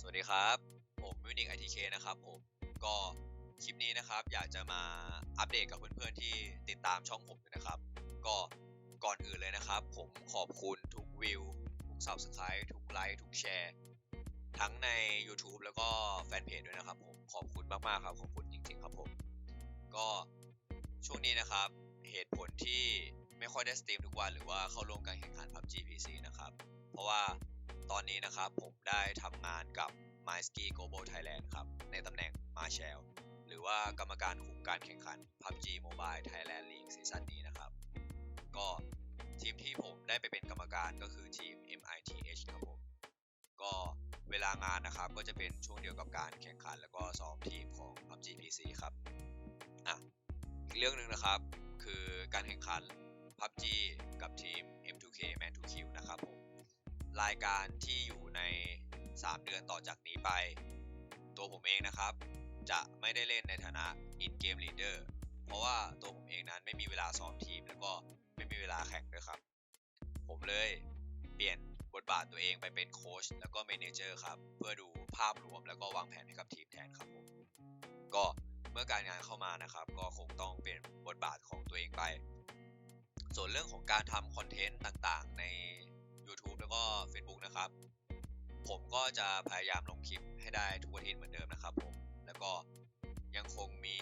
สวัสดีครับ ผมมิวนิกไอทีเคนะครับผมก็คลิปนี้นะครับ อยากจะมาอัปเดตกับเพื่อนๆที่ติดตามช่องผมนะครับ ก็ก่อนอื่นเลยนะครับ ผมขอบคุณทุกวิว ทุก Subscribe ทุกไลค์ทุกแชร์ทั้งใน YouTube แล้วก็แฟนเพจด้วยนะครับผมขอบคุณมากๆครับ ขอบคุณจริงๆครับผม ก็ช่วงนี้นะครับ เหตุผลที่ไม่ค่อยได้สตรีมทุกวันหรือว่าเข้าร่วมการแข่งขัน PUBG PC นะครับ เพราะว่า อนนี้นะครับผมได้ทำงานกับ MySki Global Thailand ครับ ในตำแหน่ง Marshal หรือว่ากรรมการคุมการแข่งขัน PUBG Mobile Thailand League ซีซั่นนี้นะครับ ก็ทีมที่ผมได้ไปเป็นกรรมการก็คือทีม MITH ครับผม ก็เวลางานนะครับก็จะเป็นช่วงเดียวกับการแข่งขัน แล้วก็ซ้อมทีมของ PUBG PC ครับอะอีกเรื่องหนึ่งนะครับคือการแข่งขัน PUBG กับทีม M2K รายการที่อยู่ใน 3 เดือนต่อจากนี้ไป ตัวผมเองนะครับ จะไม่ได้เล่นในฐานะ in game leader เพราะว่าตัวผมเองนั้นไม่มีเวลาซ้อมทีม แล้วก็ไม่มีเวลาแข่งด้วยครับ ผมเลยเปลี่ยนบทบาทตัวเองไปเป็นโค้ชแล้วก็เมนเจอร์ครับ เพื่อดูภาพรวมแล้วก็วางแผนให้กับทีมแทนครับผมก็เมื่อการงานเข้ามานะครับ ก็คงต้องเป็นบทบาทของตัวเองไป ส่วนเรื่องของการทำคอนเทนต์ต่างๆ ใน YouTube แล้วก็ Facebook นะครับ ผมก็จะพยายามลงคลิปให้ได้ทุกอาทิตย์เหมือนเดิมนะครับผม แล้วก็ยังคงมี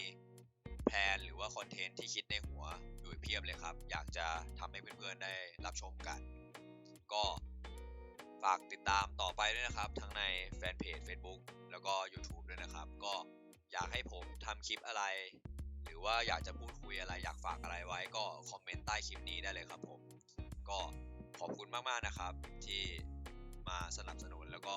แพลนหรือว่าคอนเทนต์ที่คิดในหัวอยู่เพียบเลยครับ อยากจะทำให้เพื่อนๆได้รับชมกัน ก็ฝากติดตามต่อไปด้วยนะครับ ทั้งในแฟนเพจ Facebook แล้วก็ YouTube ด้วยนะครับ ก็อยากให้ผมทำคลิปอะไร หรือว่าอยากจะพูดคุยอะไร อยากฝากอะไรไว้ก็คอมเมนต์ใต้คลิปนี้ได้เลยครับผม ก็ ขอบคุณมาก ๆ นะครับ ที่มาสนับสนุนแล้วก็